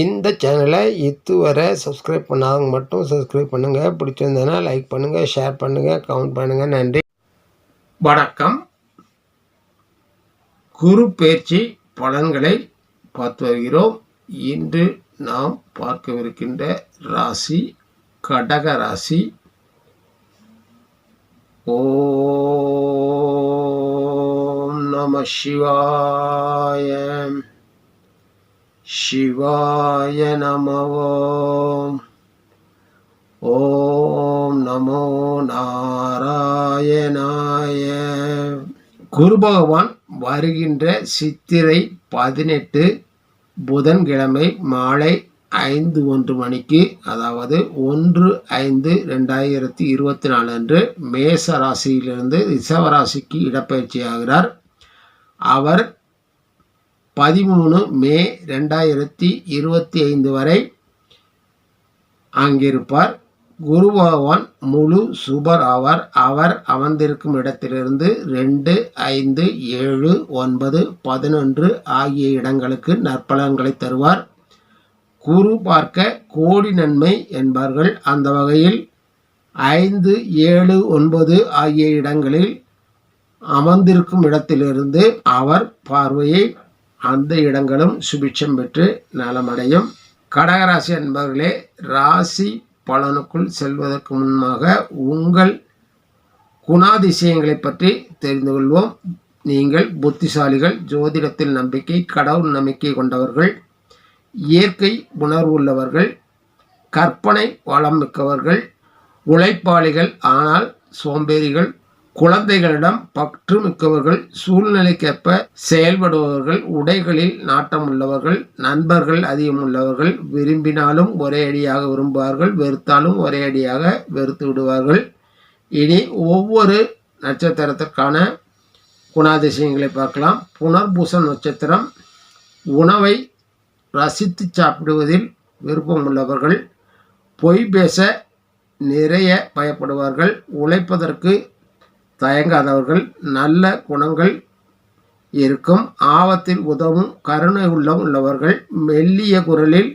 இந்த சேனலை இதுவரை சப்ஸ்கிரைப் பண்ணாதவங்க மட்டும் சப்ஸ்கிரைப் பண்ணுங்கள் பிடிச்சிருந்ததுன்னா லைக் பண்ணுங்கள் ஷேர் பண்ணுங்கள் கமெண்ட் பண்ணுங்கள் நன்றி. வணக்கம். குரு பயிற்சி பலன்களை பார்த்து வருகிறோம். இன்று நாம் பார்க்கவிருக்கின்ற ராசி கடக ராசி. ஓம் நம சிவாயம் शिवाय नमः ஓம் நமோ நாராயணாய குரு பகவான் வருகின்ற சித்திரை பதினெட்டு புதன்கிழமை மாலை ஐந்து ஒன்று மணிக்கு அதாவது ஒன்று ஐந்து ரெண்டாயிரத்தி இருபத்தி நாலு அன்று மேச ராசியிலிருந்து ரிஷவராசிக்கு இடப்பெயர்ச்சி ஆகிறார் அவர் பதிமூணு மே ரெண்டாயிரத்தி இருபத்தி ஐந்து வரை அங்கிருப்பார். குரு பகவான் முழு சுபர் ஆவார். அவர் அமர்ந்திருக்கும் இடத்திலிருந்து ரெண்டு ஐந்து ஏழு ஒன்பது பதினொன்று ஆகிய இடங்களுக்கு நற்பலன்களை தருவார். குரு பார்க்க கோடி நன்மை என்பார்கள். அந்த வகையில் ஐந்து ஏழு ஒன்பது ஆகிய இடங்களில் அமர்ந்திருக்கும் இடத்திலிருந்து அவர் பார்வையை அந்த இடங்களும் சுபிட்சம் பெற்று நலமடையும். கடகராசி என்பவர்களே ராசி பலனுக்குள் செல்வதற்கு முன்பாக உங்கள் குணாதிசயங்களை பற்றி தெரிந்து கொள்வோம். நீங்கள் புத்திசாலிகள் ஜோதிடத்தில் நம்பிக்கை கடவுள் நம்பிக்கை கொண்டவர்கள் இயற்கை உணர்வு உள்ளவர்கள் கற்பனை வளம் மிக்கவர்கள் உழைப்பாளிகள் ஆனால் சோம்பேறிகள் குழந்தைகளிடம் பற்று மிக்கவர்கள் சூழ்நிலைக்கேற்ப செயல்படுபவர்கள் உடைகளில் நாட்டம் உள்ளவர்கள் நண்பர்கள் அதிகம் உள்ளவர்கள் விரும்பினாலும் ஒரே அடியாக விரும்புவார்கள் வெறுத்தாலும் ஒரே அடியாக வெறுத்து விடுவார்கள். இனி ஒவ்வொரு நட்சத்திரத்திற்கான குணாதிசயங்களை பார்க்கலாம். புனர்பூச நட்சத்திரம் உணவை ரசித்து சாப்பிடுவதில் விருப்பம் உள்ளவர்கள் பொய் பேச நிறைய பயப்படுவார்கள் உழைப்பதற்கு தயங்காதவர்கள் நல்ல குணங்கள் இருக்கும். ஆபத்தில் உதவும் கருணை உள்ளம் உள்ளவர்கள் மெல்லிய குரலில்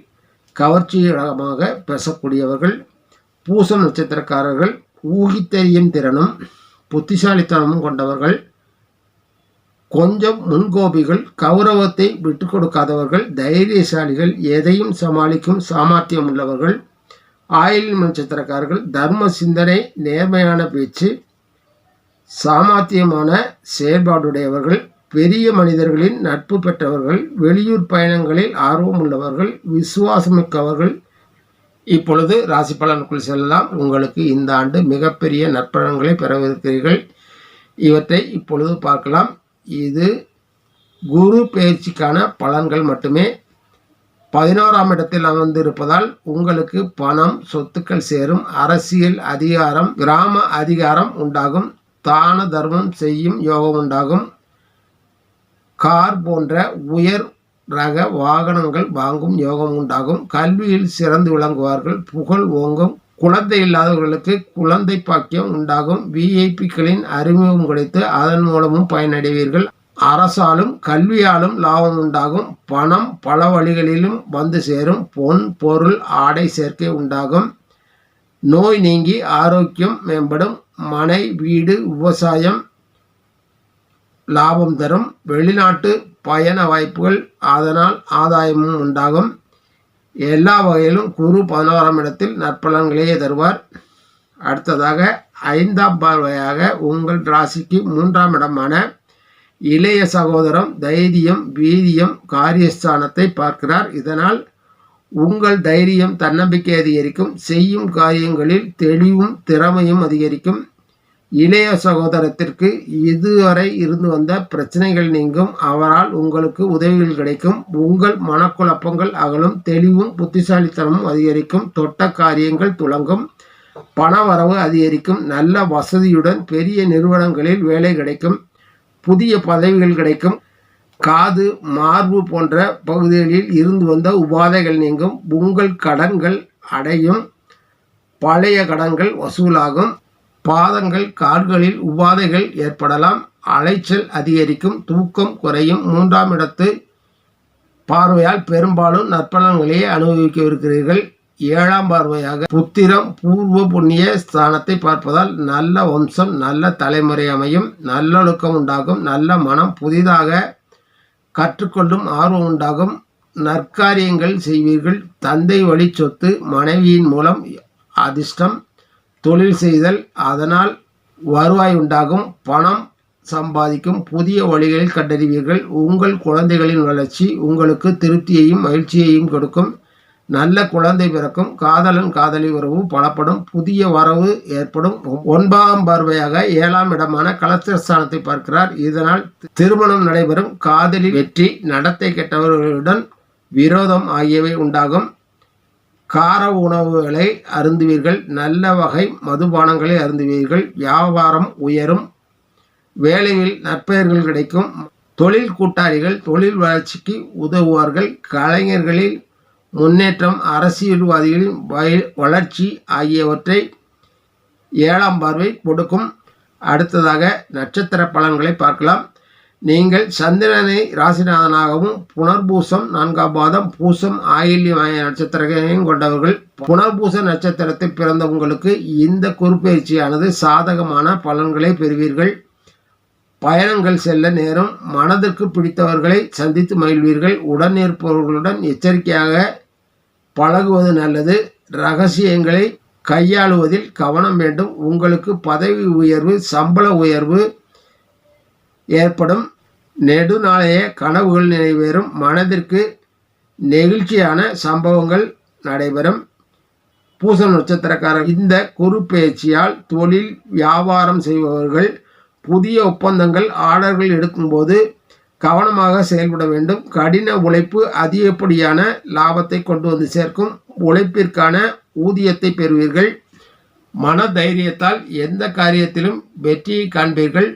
கவர்ச்சிகரமாக பேசக்கூடியவர்கள் பூச நட்சத்திரக்காரர்கள் ஊகித்தெறியும் திறனும் புத்திசாலித்தனமும் கொண்டவர்கள் கொஞ்சம் முன்கோபிகள் கௌரவத்தை விட்டு கொடுக்காதவர்கள் தைரியசாலிகள் எதையும் சமாளிக்கும் சாமர்த்தியம் உள்ளவர்கள் ஆயில் நட்சத்திரக்காரர்கள் தர்ம சிந்தனை நேர்மையான பேச்சு சாமர்த்தியமான செயற்பாடுடையவர்கள் பெரிய மனிதர்களின் நட்பு பெற்றவர்கள் வெளியூர் பயணங்களில் ஆர்வம் உள்ளவர்கள் விசுவாசமிக்கவர்கள். இப்பொழுது ராசி பலனுக்குள் செல்லலாம். உங்களுக்கு இந்த ஆண்டு மிகப்பெரிய நற்பலன்களை பெறவிருக்கிறீர்கள். இவற்றை இப்பொழுது பார்க்கலாம். இது குரு பயிற்சிக்கான பலன்கள் மட்டுமே. பதினோராம் இடத்தில் அமர்ந்திருப்பதால் உங்களுக்கு பணம் சொத்துக்கள் சேரும். அரசியல் அதிகாரம் கிராம அதிகாரம் உண்டாகும். தான தர்மம் செய்யும் யோகம் உண்டாகும் கார் போன்ற உயர் ரக வாகனங்கள் வாங்கும் யோகம் உண்டாகும் கல்வியில் சிறந்து விளங்குவார்கள். புகழ் ஓங்கும். குழந்தை இல்லாதவர்களுக்கு குழந்தை பாக்கியம் உண்டாகும். விஐபிக்களின் அறிமுகம் கிடைத்து அதன் மூலமும் பயனடைவீர்கள். அரசாலும் கல்வியாலும் லாபம் உண்டாகும். பணம் பல வழிகளிலும் வந்து சேரும். பொன் பொருள் ஆடை சேர்க்கை உண்டாகும். நோய் நீங்கி ஆரோக்கியம் மேம்படும். மனை வீடு விவசாயம் லாபம் தரும். வெளிநாட்டு பயண வாய்ப்புகள் அதனால் ஆதாயமும் உண்டாகும். எல்லா வகையிலும் குரு பதினோராம் இடத்தில் நற்பலன்களையே தருவார். அடுத்ததாக ஐந்தாம் பார்வையாக உங்கள் ராசிக்கு மூன்றாம் இடமான இளைய சகோதரம் தைரியம் வீரியம் காரியஸ்தானத்தை பார்க்கிறார். இதனால் உங்கள் தைரியம் தன்னம்பிக்கை அதிகரிக்கும் செய்யும் காரியங்களில் தெளிவும் திறமையும் அதிகரிக்கும். இளைய சகோதரத்திற்கு இதுவரை இருந்து வந்த பிரச்சனைகள் நீங்கும். அவரால் உங்களுக்கு உதவிகள் கிடைக்கும். உங்கள் மனக்குழப்பங்கள் அகலும் தெளிவும் புத்திசாலித்தனமும் அதிகரிக்கும். தொட்ட காரியங்கள் துளங்கும். பண வரவு அதிகரிக்கும். நல்ல வசதியுடன் பெரிய நிறுவனங்களில் வேலை கிடைக்கும். புதிய பதவிகள் கிடைக்கும். காது மார்பு போன்ற பகுதிகளில் இருந்து வந்த உபாதைகள் நீங்கும். உங்கள் கடன்கள் அடையும். பழைய கடன்கள் வசூலாகும். பாதங்கள் கால்களில் உபாதைகள் ஏற்படலாம். அலைச்சல் அதிகரிக்கும். தூக்கம் குறையும். மூன்றாம் இடத்து பார்வையால் பெரும்பாலும் நற்பலன்களையே அனுபவிக்கவிருக்கிறீர்கள். ஏழாம் பார்வையாக புத்திரம் பூர்வ புண்ணிய ஸ்தானத்தை பார்ப்பதால் நல்ல வம்சம் நல்ல தலைமுறை அமையும். நல்லொழுக்கம் உண்டாகும். நல்ல மனம் புதிதாக கற்றுக்கொள்ளும் ஆர்வம் உண்டாகும். நற்காரியங்கள் செய்வீர்கள். தந்தை வழி சொத்து மனைவியின் மூலம் அதிர்ஷ்டம் தொழில் செய்தல் அதனால் வருவாய் உண்டாகும். பணம் சம்பாதிக்கும் புதிய வழிகளில் கண்டறிவீர்கள். உங்கள் குழந்தைகளின் வளர்ச்சி உங்களுக்கு திருப்தியையும் மகிழ்ச்சியையும் கொடுக்கும். நல்ல குழந்தை பிறக்கும் காதலன் காதலி உறவு பலப்படும் புதிய வரவு ஏற்படும். ஒன்பதாம் பார்வையாக ஏழாம் இடமான கலத்திரஸ்தானத்தை பார்க்கிறார். இதனால் திருமணம் நடைபெறும். காதலி வெற்றி நடத்தை கெட்டவர்களுடன் விரோதம் ஆகியவை உண்டாகும். கார உணவுகளை அருந்துவீர்கள். நல்ல வகை மதுபானங்களை அருந்துவீர்கள். வியாபாரம் உயரும். வேலையில் நற்பெயர்கள் கிடைக்கும். தொழில் கூட்டாளிகள் தொழில் வளர்ச்சிக்கு உதவுவார்கள். கலைஞர்களில் முன்னேற்றம் அரசியல்வாதிகளின் வய- வளர்ச்சி ஆகியவற்றை ஏழாம் பார்வை கொடுக்கும். அடுத்ததாக நட்சத்திர பலன்களை பார்க்கலாம். நீங்கள் சந்திரனை ராசிநாதனாகவும் புனர்பூசம் நான்காம் பாதம் பூசம் ஆயில்யம் நட்சத்திரங்களையும் கொண்டவர்கள் புனர்பூச நட்சத்திரத்தில் பிறந்தவங்களுக்கு இந்த குறுப்பெயர்ச்சியானது சாதகமான பலன்களை பெறுவீர்கள். பயணங்கள் செல்ல நேரம் மனதிற்கு பிடித்தவர்களை சந்தித்து மகிழ்வீர்கள். உடன் இருப்பவர்களுடன் எச்சரிக்கையாக பழகுவது நல்லது. ரகசியங்களை கையாளுவதில் கவனம் வேண்டும். உங்களுக்கு பதவி உயர்வு சம்பள உயர்வு ஏற்படும். நெடுநாளைய கனவுகள் நிறைவேறும். மனதிற்கு நெகிழ்ச்சியான சம்பவங்கள் நடைபெறும். பூச நட்சத்திரக்காரர் இந்த குறு பேச்சியால் தொழில் வியாபாரம் செய்பவர்கள் புதிய ஒப்பந்தங்கள் ஆர்டர்கள் எடுக்கும்போது கவனமாக செயல்பட வேண்டும். கடின உழைப்பு அதிகப்படியான லாபத்தை கொண்டு வந்து சேர்க்கும் உழைப்பிற்கான ஊதியத்தை பெறுவீர்கள். மன தைரியத்தால் எந்த காரியத்திலும் வெற்றியை காண்பீர்கள்.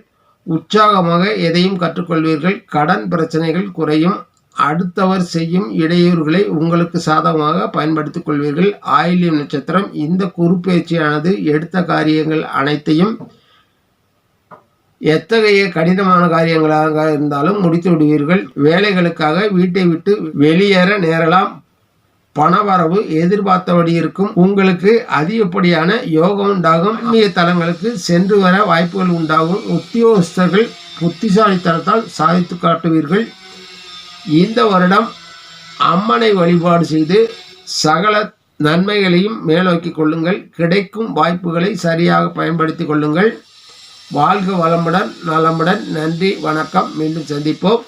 உற்சாகமாக எதையும் கற்றுக்கொள்வீர்கள். கடன் பிரச்சனைகள் குறையும். அடுத்தவர் செய்யும் இடையூறுகளை உங்களுக்கு சாதகமாக பயன்படுத்திக் கொள்வீர்கள். ஆயில்யம் நட்சத்திரம் இந்த குறுப்பெயர்ச்சியானது எடுத்த காரியங்கள் அனைத்தையும் எத்தகைய கடினமான காரியங்களாக இருந்தாலும் முடித்து விடுவீர்கள். வேலைகளுக்காக வீட்டை விட்டு வெளியேற நேரலாம். பணவரவு எதிர்பார்த்தபடி இருக்கும். உங்களுக்கு அதிகப்படியான யோகம் உண்டாகும். அந்நிய தலங்களுக்கு சென்று வர வாய்ப்புகள் உண்டாகும். உத்தியோகஸ்தர்கள் புத்திசாலித்தனத்தால் சாதித்து காட்டுவீர்கள். இந்த வருடம் அம்மனை வழிபாடு செய்து சகல நன்மைகளையும் மேலோக்கிக் கொள்ளுங்கள். கிடைக்கும் வாய்ப்புகளை சரியாக பயன்படுத்திக் கொள்ளுங்கள். வாழ்க வளமுடன் நலமுடன். நன்றி வணக்கம். மீண்டும் சந்திப்போம்.